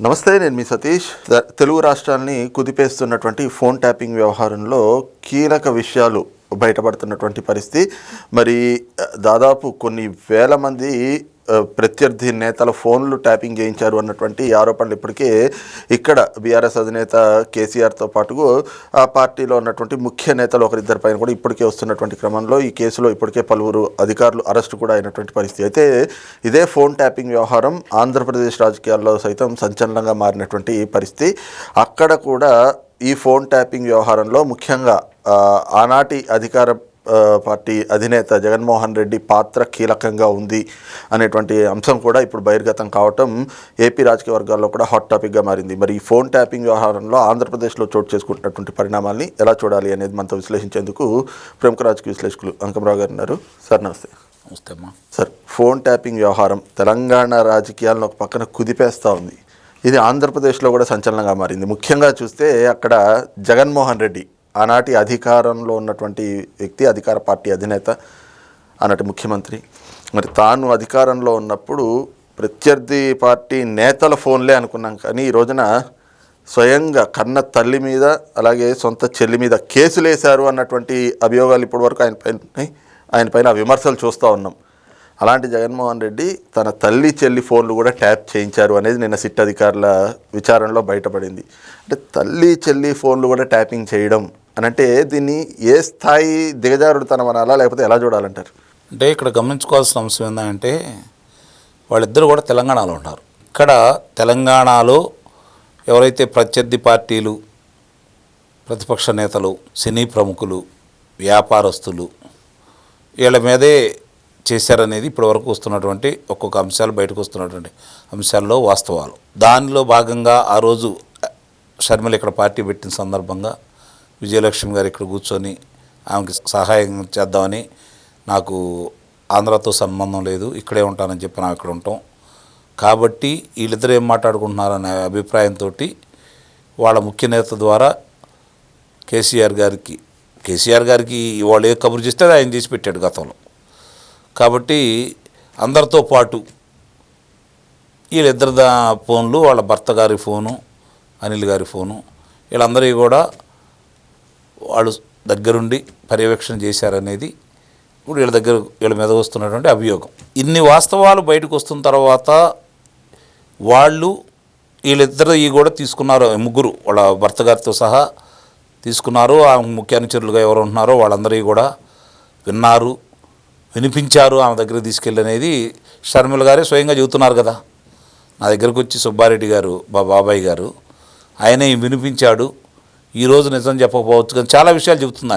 నమస్తే నేను మీ సతీష్. తెలుగు రాష్ట్రాల్ని కుదిపేస్తున్నటువంటి ఫోన్ ట్యాపింగ్ వ్యవహారంలో కీలక విషయాలు బయటపడుతున్నటువంటి పరిస్థితి. మరి దాదాపు కొన్ని వేల మంది ప్రత్యర్థి నేతల ఫోన్లు ట్యాపింగ్ చేయించారు అన్నటువంటి ఆరోపణలు ఇప్పటికే ఇక్కడ బీఆర్ఎస్ అధినేత కేసీఆర్తో పాటుగా ఆ పార్టీలో ఉన్నటువంటి ముఖ్య నేతలు ఒకరిద్దరి పైన కూడా ఇప్పటికే వస్తున్నటువంటి క్రమంలో ఈ కేసులో ఇప్పటికే పలువురు అధికారులు అరెస్టు కూడా అయినటువంటి పరిస్థితి. అయితే ఇదే ఫోన్ ట్యాపింగ్ వ్యవహారం ఆంధ్రప్రదేశ్ రాజకీయాల్లో సైతం సంచలనంగా మారినటువంటి పరిస్థితి. అక్కడ కూడా ఈ ఫోన్ ట్యాపింగ్ వ్యవహారంలో ముఖ్యంగా ఆనాటి అధికార పార్టీ అధినేత జగన్మోహన్ రెడ్డి పాత్ర కీలకంగా ఉంది అనేటువంటి అంశం కూడా ఇప్పుడు బహిర్గతం కావటం ఏపీ రాజకీయ వర్గాల్లో కూడా హాట్ టాపిక్గా మారింది. మరి ఈ ఫోన్ ట్యాపింగ్ వ్యవహారంలో ఆంధ్రప్రదేశ్లో చోటు చేసుకుంటున్నటువంటి పరిణామాల్ని ఎలా చూడాలి అనేది మనతో విశ్లేషించేందుకు ప్రముఖ రాజకీయ విశ్లేషకులు అంకమరావు గారు ఉన్నారు. సార్ నమస్తే. నమస్తే అమ్మా. సార్ ఫోన్ ట్యాపింగ్ వ్యవహారం తెలంగాణ రాజకీయాలను ఒక పక్కన కుదిపేస్తూ ఉంది. ఇది ఆంధ్రప్రదేశ్లో కూడా సంచలనంగా మారింది. ముఖ్యంగా చూస్తే అక్కడ జగన్మోహన్ రెడ్డి ఆనాటి అధికారంలో ఉన్నటువంటి వ్యక్తి అధికార పార్టీ అధినేత ఆనాటి ముఖ్యమంత్రి. మరి తాను అధికారంలో ఉన్నప్పుడు ప్రత్యర్థి పార్టీ నేతల ఫోన్లే అనుకున్నాం కానీ ఈ రోజున స్వయంగా కన్న తల్లి మీద అలాగే సొంత చెల్లి మీద కేసులు వేశారు అన్నటువంటి అభియోగాలు ఇప్పటివరకు ఆయన పైన ఆయన పైన విమర్శలు చూస్తూ ఉన్నాం. అలాంటి జగన్మోహన్ రెడ్డి తన తల్లి చెల్లి ఫోన్లు కూడా ట్యాప్ చేయించారు అనేది నిన్న సిట్ అధికారుల విచారణలో బయటపడింది. అంటే తల్లి చెల్లి ఫోన్లు కూడా ట్యాపింగ్ చేయడం అని అంటే దీన్ని ఏ స్థాయి దిగజారుడుతనం అనాలా లేకపోతే ఎలా చూడాలంటారు? అంటే ఇక్కడ గమనించుకోవాల్సిన అంశం ఏంటంటే వాళ్ళిద్దరు కూడా తెలంగాణలో ఉన్నారు. ఇక్కడ తెలంగాణలో ఎవరైతే ప్రత్యర్థి పార్టీలు ప్రతిపక్ష నేతలు సినీ ప్రముఖులు వ్యాపారస్తులు వీళ్ళ మీదే చేశారనేది ఇప్పటివరకు వస్తున్నటువంటి ఒక్కొక్క అంశాలు బయటకు వస్తున్నటువంటి అంశాల్లో వాస్తవాలు. దానిలో భాగంగా ఆ రోజు షర్మిల ఇక్కడ పార్టీ పెట్టిన సందర్భంగా విజయలక్ష్మి గారు ఇక్కడ కూర్చొని ఆమెకి సహాయం చేద్దామని నాకు ఆంధ్రాతో సంబంధం లేదు ఇక్కడే ఉంటానని చెప్పి నాకు ఇక్కడ ఉంటాం. కాబట్టి వీళ్ళిద్దరు ఏం మాట్లాడుకుంటున్నారనే అభిప్రాయంతో వాళ్ళ ముఖ్య నేత ద్వారా కేసీఆర్ గారికి కేసీఆర్ గారికి వాళ్ళు ఏ కబురు చేస్తే ఆయన చేసి పెట్టాడు గతంలో. కాబట్టి అందరితో పాటు వీళ్ళిద్దరి దా ఫోన్లు వాళ్ళ భర్త గారి ఫోను అనిల్ గారి ఫోను వీళ్ళందరికీ కూడా వాళ్ళు దగ్గరుండి పర్యవేక్షణ చేశారనేది ఇప్పుడు వీళ్ళ దగ్గర వీళ్ళ మీద వస్తున్నటువంటి అభియోగం. ఇన్ని వాస్తవాలు బయటకు వస్తున్న తర్వాత వాళ్ళు వీళ్ళిద్దరు ఈ కూడా తీసుకున్నారు ముగ్గురు వాళ్ళ భర్త గారితో సహా తీసుకున్నారు ఆ ముఖ్య అనుచరులుగా ఎవరు ఉంటున్నారో వాళ్ళందరికీ కూడా విన్నారు వినిపించారు ఆమె దగ్గర తీసుకెళ్ళనేది షర్మిల గారే స్వయంగా చెబుతున్నారు కదా. నా దగ్గరకు వచ్చి సుబ్బారెడ్డి గారు మా బాబాయ్ గారు ఆయనే వినిపించాడు ఈరోజు నిజం చెప్పకపోవచ్చు కానీ చాలా విషయాలు చెబుతుంది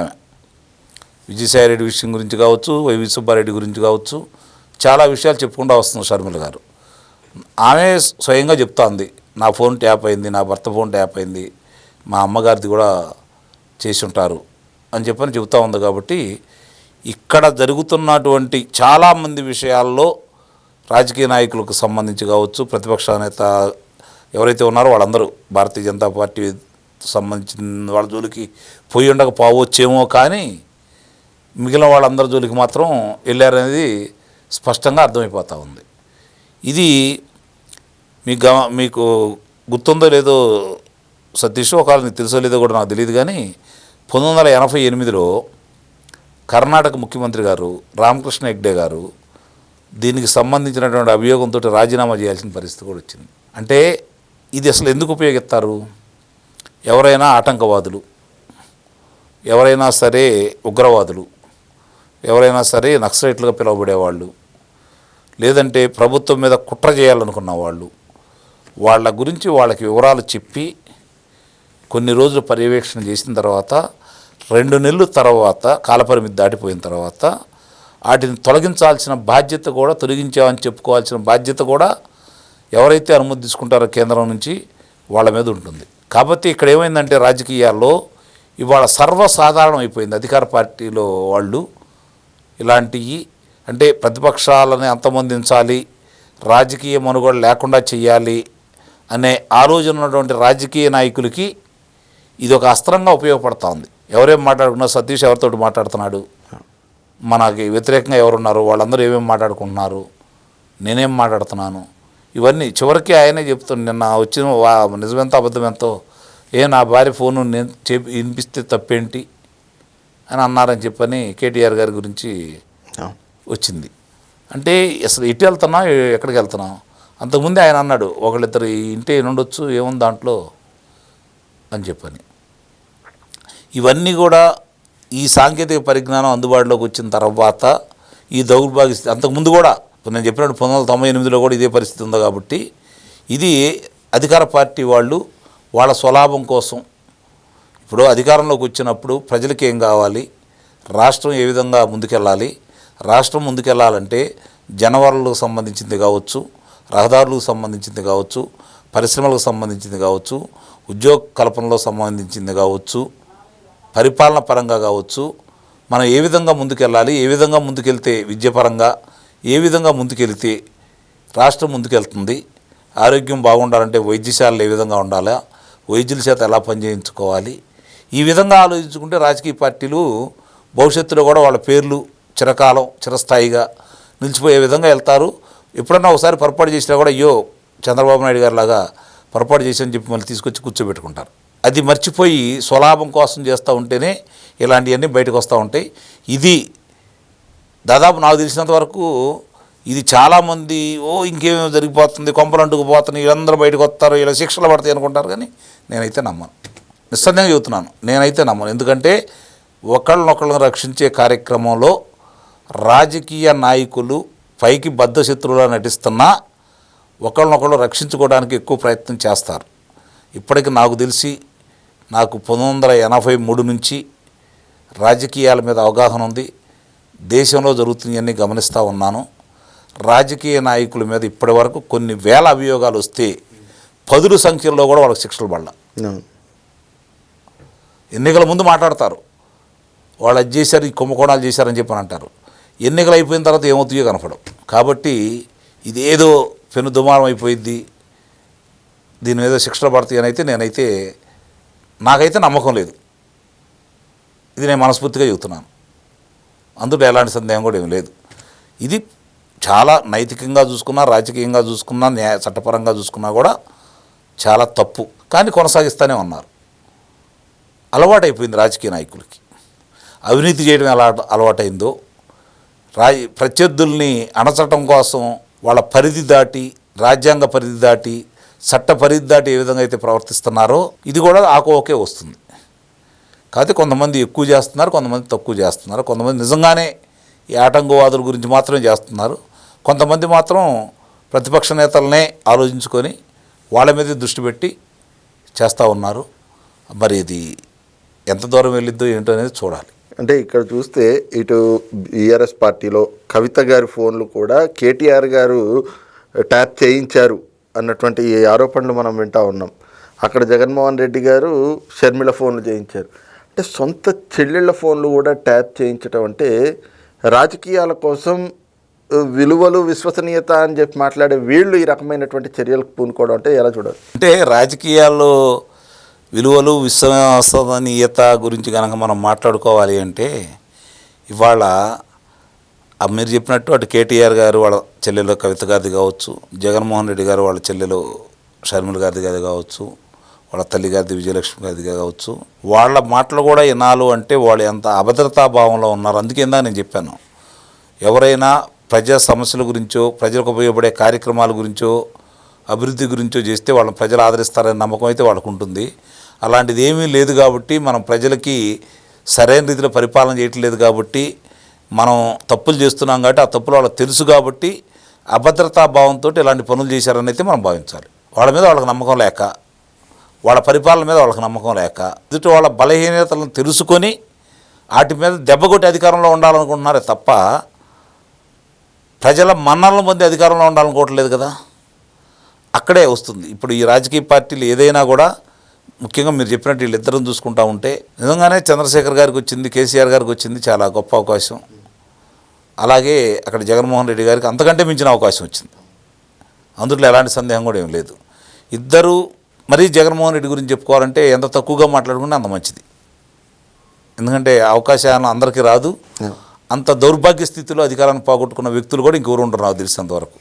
విజయసాయిరెడ్డి విషయం గురించి కావచ్చు వైవి సుబ్బారెడ్డి గురించి కావచ్చు చాలా విషయాలు చెప్పుకుంటూ వస్తుంది షర్మిల గారు. ఆమె స్వయంగా చెప్తోంది నా ఫోన్ ట్యాప్ అయింది నా భర్త ఫోన్ ట్యాప్ అయింది మా అమ్మగారిది కూడా చేసి ఉంటారు అని చెప్పని చెబుతూ ఉంది కాబట్టి ఇక్కడ జరుగుతున్నటువంటి చాలామంది విషయాల్లో రాజకీయ నాయకులకు సంబంధించి కావచ్చు ప్రతిపక్ష నేత ఎవరైతే ఉన్నారో వాళ్ళందరూ భారతీయ జనతా పార్టీ సంబంధించిన వాళ్ళ జోలికి పోయి ఉండకపోవచ్చేమో కానీ మిగిలిన వాళ్ళందరి జోలికి మాత్రం వెళ్ళారనేది స్పష్టంగా అర్థమైపోతూ ఉంది. ఇది మీకు గమ మీకు గుర్తుందో లేదో సతీష్ ఒకవేళ నీకు తెలుసో లేదో కూడా నాకు తెలియదు కానీ పంతొమ్మిది వందల ఎనభై ఎనిమిదిలో కర్ణాటక ముఖ్యమంత్రి గారు రామకృష్ణ హెగ్డే గారు దీనికి సంబంధించినటువంటి అభియోగంతో రాజీనామా చేయాల్సిన పరిస్థితి కూడా వచ్చింది. అంటే ఇది అసలు ఎందుకు ఉపయోగిస్తారు? ఎవరైనా ఆటంకవాదులు ఎవరైనా సరే ఉగ్రవాదులు ఎవరైనా సరే నక్సలైట్లుగా పిలువబడేవాళ్ళు లేదంటే ప్రభుత్వం మీద కుట్ర చేయాలనుకున్న వాళ్ళు వాళ్ళ గురించి వాళ్ళకి వివరాలు చెప్పి కొన్ని రోజులు పర్యవేక్షణ చేసిన తర్వాత రెండు నెలలు తర్వాత కాలపరిమితి దాటిపోయిన తర్వాత వాటిని తొలగించాల్సిన బాధ్యత కూడా తొలగించామని చెప్పుకోవాల్సిన బాధ్యత కూడా ఎవరైతే అనుమతి తీసుకుంటారో కేంద్రం నుంచి వాళ్ళ మీద ఉంటుంది. కాబట్టి ఇక్కడ ఏమైందంటే రాజకీయాల్లో ఇవాళ సర్వసాధారణం అయిపోయింది. అధికార పార్టీలో వాళ్ళు ఇలాంటివి అంటే ప్రతిపక్షాలని అంతమొందించాలి రాజకీయ మనుగడ లేకుండా చేయాలి అనే ఆలోచన ఉన్నటువంటి రాజకీయ నాయకులకి ఇది ఒక అస్త్రంగా ఉపయోగపడుతుంది. ఉంది ఎవరేం మాట్లాడుకున్నా సతీష్ ఎవరితో మాట్లాడుతున్నాడు? మనకి వ్యతిరేకంగా ఎవరున్నారు? వాళ్ళందరూ ఏమేమి మాట్లాడుకుంటున్నారు? నేనేం మాట్లాడుతున్నాను? ఇవన్నీ చివరికి ఆయనే చెప్తుండే నిన్న వచ్చిన వా నిజమెంతో అబద్ధం ఎంతో? ఏ నా భార్య ఫోను నేను చెప్పి వినిపిస్తే తప్పేంటి? అని అన్నారని చెప్పని కేటీఆర్ గారి గురించి. వచ్చింది. అంటే అసలు ఎటు వెళ్తున్నాం ఎక్కడికి వెళ్తున్నాం? అంతకుముందే ఆయన అన్నాడు ఒకళ్ళిద్దరు ఇంటే ఉండొచ్చు ఏముంది దాంట్లో? అని చెప్పని. ఇవన్నీ కూడా ఈ సాంకేతిక పరిజ్ఞానం అందుబాటులోకి వచ్చిన తర్వాత ఈ దౌర్భాగ్య అంతకుముందు కూడా ఇప్పుడు నేను చెప్పినట్టు పంతొమ్మిది వందల తొంభై ఎనిమిదిలో కూడా ఇదే పరిస్థితి ఉంది కాబట్టి ఇది అధికార పార్టీ వాళ్ళు వాళ్ళ స్వలాభం కోసం ఇప్పుడు అధికారంలోకి వచ్చినప్పుడు ప్రజలకి ఏం కావాలి? రాష్ట్రం ఏ విధంగా ముందుకెళ్ళాలి? రాష్ట్రం ముందుకెళ్ళాలంటే జనవరులకు సంబంధించింది కావచ్చు రహదారులకు సంబంధించింది కావచ్చు పరిశ్రమలకు సంబంధించింది కావచ్చు ఉద్యోగ కల్పనలో సంబంధించింది కావచ్చు పరిపాలన పరంగా కావచ్చు మనం ఏ విధంగా ముందుకెళ్ళాలి? ఏ విధంగా ముందుకెళ్తే విద్యపరంగా ఏ విధంగా ముందుకెళితే రాష్ట్రం ముందుకెళ్తుంది ఆరోగ్యం బాగుండాలంటే వైద్యశాలలు ఏ విధంగా ఉండాలా వైద్యుల చేత ఎలా పనిచేయించుకోవాలి ఈ విధంగా ఆలోచించుకుంటే రాజకీయ పార్టీలు భవిష్యత్తులో కూడా వాళ్ళ పేర్లు చిరకాలం చిరస్థాయిగా నిలిచిపోయే విధంగా వెళ్తారు. ఎప్పుడన్నా ఒకసారి పొరపాటు చేసినా కూడా అయ్యో చంద్రబాబు నాయుడు గారి లాగా పొరపాటు చేసి చెప్పి మళ్ళీ తీసుకొచ్చి కూర్చోబెట్టుకుంటారు. అది మర్చిపోయి స్వలాభం కోసం చేస్తూ ఉంటేనే ఇలాంటివన్నీ బయటకు వస్తూ ఉంటాయి. ఇది దాదాపు నాకు తెలిసినంత వరకు ఇది చాలామంది ఓ ఇంకేమేమి జరిగిపోతుంది కొంపలు అంటుకుపోతున్నాయి వీళ్ళందరూ బయటకు వస్తారు ఇలా శిక్షలు పడతాయి అనుకుంటారు. కానీ నేనైతే నమ్మను. నిస్సందేహం చెబుతున్నాను. నేనైతే నమ్మను. ఎందుకంటే ఒకళ్ళనొకళ్ళని రక్షించే కార్యక్రమంలో రాజకీయ నాయకులు పైకి బద్ధశత్రువులా నటిస్తున్నా ఒకళ్ళనొకళ్ళు రక్షించుకోవడానికి ఎక్కువ ప్రయత్నం చేస్తారు. ఇప్పటికి నాకు తెలిసి నాకు పంతొమ్మిది వందల ఎనభై మూడు నుంచి రాజకీయాల మీద అవగాహన ఉంది. దేశంలో జరుగుతున్నవన్నీ గమనిస్తూ ఉన్నాను. రాజకీయ నాయకుల మీద ఇప్పటి వరకు కొన్ని వేల అభియోగాలు వస్తే పదుల సంఖ్యలో కూడా వాళ్ళకి శిక్షలు పడాల. ఎన్నికల ముందు మాట్లాడతారు. వాళ్ళు అది చేశారు ఈ కుంభకోణాలు చేశారని చెప్పని అంటారు. ఎన్నికలు అయిపోయిన తర్వాత ఏమవుతాయో కనపడం కాబట్టి ఇది ఏదో పెను దుమారం అయిపోయింది దీని మీద శిక్షలు పడతాయి అని అయితే నేనైతే నాకైతే నమ్మకం లేదు. ఇది నేను మనస్ఫూర్తిగా చెబుతున్నాను. అందులో ఎలాంటి సందేహం కూడా ఏం లేదు. ఇది చాలా నైతికంగా చూసుకున్నా రాజకీయంగా చూసుకున్నా న్యాయ చట్టపరంగా చూసుకున్నా కూడా చాలా తప్పు. కానీ కొనసాగిస్తూనే ఉన్నారు. అలవాటైపోయింది రాజకీయ నాయకులకి. అవినీతి చేయడం ఎలా అలవాటైందో రా ప్రత్యర్థుల్ని అణచటం కోసం వాళ్ళ పరిధి దాటి రాజ్యాంగ పరిధి దాటి చట్ట పరిధి దాటి ఏ విధంగా అయితే ప్రవర్తిస్తున్నారో ఇది కూడా ఆకోకే వస్తుంది. కాకపోతే కొంతమంది ఎక్కువ చేస్తున్నారు కొంతమంది తక్కువ చేస్తున్నారు. కొంతమంది నిజంగానే ఈ ఆటంకవాదుల గురించి మాత్రమే చేస్తున్నారు. కొంతమంది మాత్రం ప్రతిపక్ష నేతలనే ఆలోచించుకొని వాళ్ళ మీద దృష్టి పెట్టి చేస్తూ ఉన్నారు. మరి ఇది ఎంత దూరం వెళ్ళిద్దో ఏంటో అనేది చూడాలి. అంటే ఇక్కడ చూస్తే ఇటు బీఆర్ఎస్ పార్టీలో కవిత గారి ఫోన్లు కూడా కేటీఆర్ గారు ట్యాప్ చేయించారు అన్నటువంటి ఆరోపణలు మనం వింటా ఉన్నాం. అక్కడ జగన్మోహన్ రెడ్డి గారు షర్మిల ఫోన్లు చేయించారు. అంటే సొంత చెల్లెళ్ళ ఫోన్లు కూడా ట్యాప్ చేయించడం అంటే రాజకీయాల కోసం విలువలు విశ్వసనీయత అని చెప్పి మాట్లాడే వీళ్ళు ఈ రకమైనటువంటి చర్యలకు పూనుకోవడం అంటే ఎలా చూడాలి? అంటే రాజకీయాల్లో విలువలు విశ్వసనీయత గురించి కనుక మనం మాట్లాడుకోవాలి అంటే ఇవాళ మీరు చెప్పినట్టు అటు కేటీఆర్ గారు వాళ్ళ చెల్లెలు కవిత గారిది కావచ్చు జగన్మోహన్ రెడ్డి గారు వాళ్ళ చెల్లెలు షర్మిల గారిది గారి కావచ్చు వాళ్ళ తల్లి గారిది విజయలక్ష్మి గారిది కావచ్చు. వాళ్ళ మాటలు కూడా వినాలు అంటే వాళ్ళు ఎంత అభద్రతా భావంలో ఉన్నారు అందుకే ఇందా నేను చెప్పాను. ఎవరైనా ప్రజా సమస్యల గురించో ప్రజలకు ఉపయోగపడే కార్యక్రమాల గురించో అభివృద్ధి గురించో చేస్తే వాళ్ళని ప్రజలు ఆదరిస్తారనే నమ్మకం అయితే వాళ్ళకు ఉంటుంది. అలాంటిది ఏమీ లేదు కాబట్టి మనం ప్రజలకి సరైన రీతిలో పరిపాలన చేయట్లేదు కాబట్టి మనం తప్పులు చేస్తున్నాం కాబట్టి ఆ తప్పులు వాళ్ళకి తెలుసు కాబట్టి అభద్రతా భావంతో ఇలాంటి పనులు చేశారని అయితే మనం భావించాలి. వాళ్ళ మీద వాళ్ళకి నమ్మకం లేక వాళ్ళ పరిపాలన మీద వాళ్ళకి నమ్మకం లేక ఎదుటి వాళ్ళ బలహీనతలను తెలుసుకొని వాటి మీద దెబ్బకొట్టి అధికారంలో ఉండాలనుకుంటున్నారే తప్ప ప్రజల మన్నలను పొంది అధికారంలో ఉండాలనుకోవట్లేదు కదా. అక్కడే వస్తుంది. ఇప్పుడు ఈ రాజకీయ పార్టీలు ఏదైనా కూడా ముఖ్యంగా మీరు చెప్పినట్టు వీళ్ళిద్దరం చూసుకుంటా ఉంటే నిజంగానే చంద్రశేఖర్ గారికి వచ్చింది కేసీఆర్ గారికి వచ్చింది చాలా గొప్ప అవకాశం. అలాగే అక్కడ జగన్మోహన్ రెడ్డి గారికి అంతకంటే మించిన అవకాశం వచ్చింది. అందులో ఎలాంటి సందేహం కూడా ఏం లేదు. ఇద్దరు మరీ జగన్మోహన్ రెడ్డి గురించి చెప్పుకోవాలంటే ఎంత తక్కువగా మాట్లాడుకుంటే అంత మంచిది. ఎందుకంటే అవకాశాలు అందరికీ రాదు. అంత దౌర్భాగ్య స్థితిలో అధికారాన్ని పోగొట్టుకున్న వ్యక్తులు కూడా ఇంకెవరు ఉండరు నాకు తెలిసినంతవరకు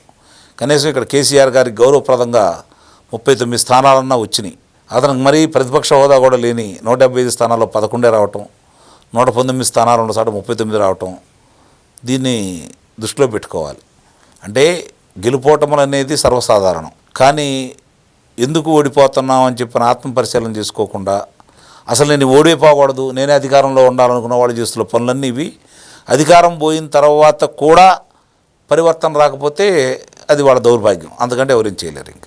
కనీసం ఇక్కడ కేసీఆర్ గారికి గౌరవప్రదంగా ముప్పై తొమ్మిది స్థానాలన్నా వచ్చినాయి. అతనికి మరీ ప్రతిపక్ష హోదా కూడా లేని నూట డెబ్బై ఐదు స్థానాల్లో పదకొండే రావటం నూట పంతొమ్మిది స్థానాలు ఉన్న చోట ముప్పై తొమ్మిది రావటం దీన్ని దృష్టిలో పెట్టుకోవాలి. అంటే గెలుపోవటములు అనేది సర్వసాధారణం. కానీ ఎందుకు ఓడిపోతున్నాం అని చెప్పిన ఆత్మపరిశీలన చేసుకోకుండా అసలు నేను ఓడిపోకూడదు నేనే అధికారంలో ఉండాలనుకున్న వాళ్ళు చేస్తున్న పనులన్నీ ఇవి. అధికారం పోయిన తర్వాత కూడా పరివర్తన రాకపోతే అది వాళ్ళ దౌర్భాగ్యం అందుకంటే ఎవరేం చేయలేరు ఇంకా.